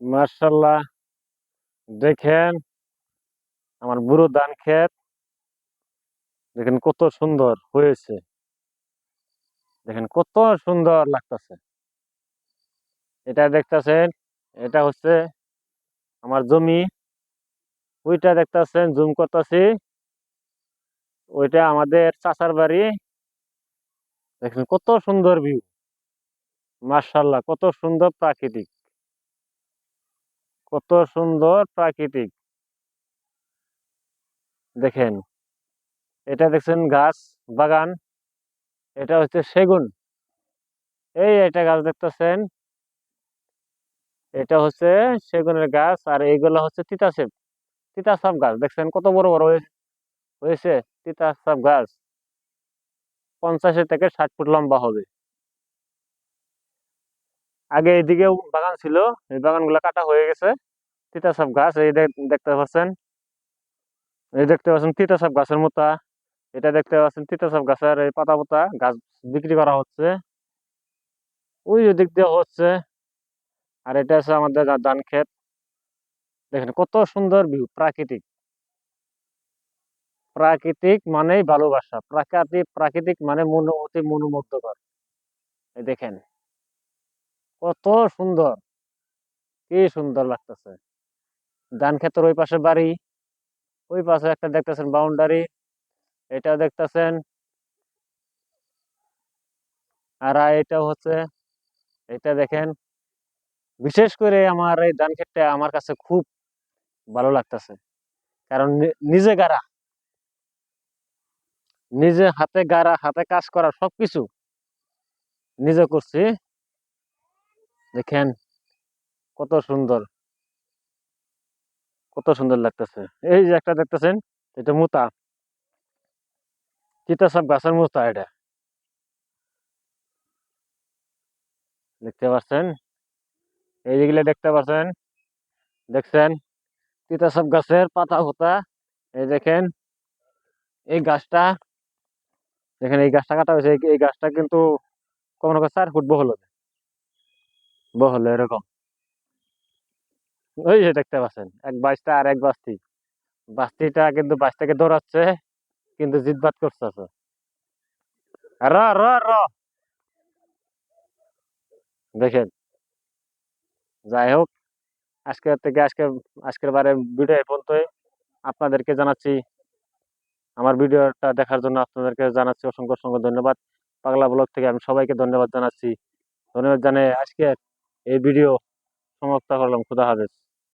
মার্শাল্লাহ দেখেন, আমার বুড়ো ধান ক্ষেত। দেখেন কত সুন্দর হয়েছে। দেখেন কত সুন্দর লাগতেছে। এটা দেখতেছেন, এটা হচ্ছে আমার জমি। ওইটা দেখতেছেন, জুম করতেছি। ওইটা আমাদের চাচার বাড়ি। দেখেন কত সুন্দর ভিউ মার্শাল্লাহ কত সুন্দর প্রাকৃতিক। কত সুন্দর প্রাকৃতিক। দেখেন, এটা দেখছেন গাছ বাগান, এটা হচ্ছে সেগুন। এই এটা গাছ দেখতেছেন, এটা হচ্ছে সেগুনের গাছ আর এইগুলো হচ্ছে তিতাসেপ তিতাসাপ গাছ, দেখছেন কত বড় বড় হয়ে- হয়েছে তিতাসাপ গাছ। পঞ্চাশের থেকে ষাট ফুট লম্বা হবে। আগে এইদিকেও বাগান ছিল, এই বাগানগুলো কাটা হয়ে গেছে। তিতাসাপ গাছ, এই দেখ- দেখতে পাচ্ছেন? এই দেখতে পাচ্ছেন তিতাসাপ গাছের মতো। এটা দেখতে পাচ্ছেন তিতাসাপ গাছের এই পাতা পাতা গাছ বিক্রি করা হচ্ছে। ওই দিক দিয়ে হচ্ছে। আর এটা আছে আমাদের ধান ক্ষেত। দেখেন কত সুন্দর ভিউ, প্রাকৃতিক। প্রাকৃতিক মানেই ভালোবাসা। প্রাকৃতিক প্রাকৃতিক মানে মন, অতি মনোমুগ্ধকর। এই দেখেন। কত সুন্দর। কি সুন্দর লাগতেছে। ধান ক্ষেতের ওই পাশে বাড়ি, ওই পাশে একটা দেখতেছেন বাউন্ডারি এটা দেখতেছেন আর এটা হচ্ছে, এটা দেখেন। বিশেষ করে আমার এই ধান ক্ষেতটা আমার কাছে খুব ভালো লাগতেছে। কারণ নিজে গাড়া। নিজে হাতে গাড়া, হাতে কাজ করা সবকিছু নিজে করছি। দেখেন কত সুন্দর। কত সুন্দর লাগতেছে। এই যে একটা দেখতেছেন, এটা মুতা। চিতা সব গাছের মুতা এটা? দেখতে পাচ্ছেন? এই যেগুলো দেখতে পাচ্ছেন? দেখছেন? তিতা সব গাছের পাতা হোতা এই দেখেন, এই গাছটা, দেখেন এই গাছটা কাটা হয়েছে। এই- গাছটা কিন্তু কখনো চার ফুট বহল। বহল, এরকম। ওই যে দেখতে পাচ্ছেন, এক বাস্তা আর এক বাস্তি বাস্তিটা কিন্তু বাস্তাকে দৌড়াচ্ছে, কিন্তু জিতবাদ করতেছে। দেখেন। যাই হোক আজকে থেকে আজকে, আজকের বারে ভিডিও পর্যন্তই। আপনাদেরকে জানাচ্ছি, আমার ভিডিওটা দেখার জন্য আপনাদেরকে জানাচ্ছি অসংখ্য অসংখ্য ধন্যবাদ। পাগলা ব্লগ থেকে আমি সবাইকে ধন্যবাদ জানাচ্ছি। ধন্যবাদ জানিয়ে আজকে এই ভিডিও সমাপ্ত করলাম। খুদা হাফেজ।